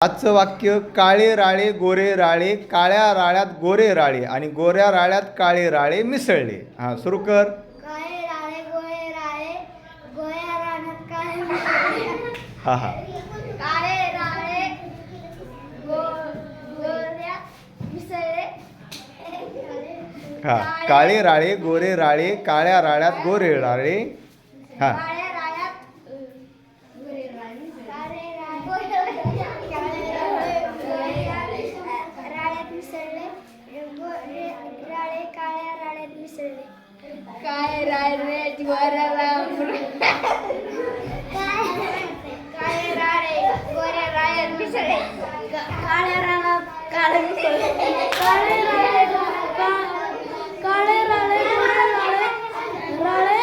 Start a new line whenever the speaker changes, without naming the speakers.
आजचं वाक्य काळे राळे गोरे राळे काळ्या राळ्यात गोरे राळे आणि गोऱ्या राळ्यात काळे राळे मिसळले. हा सुरू कर. हा हा. हा काळे राळे गोरे राळे काळ्या राळ्यात गोरे राळे. हा.
வரலாம் காலராடை கோரராயர் மிசலை காலராடா காலம் காலராடை
காலராடை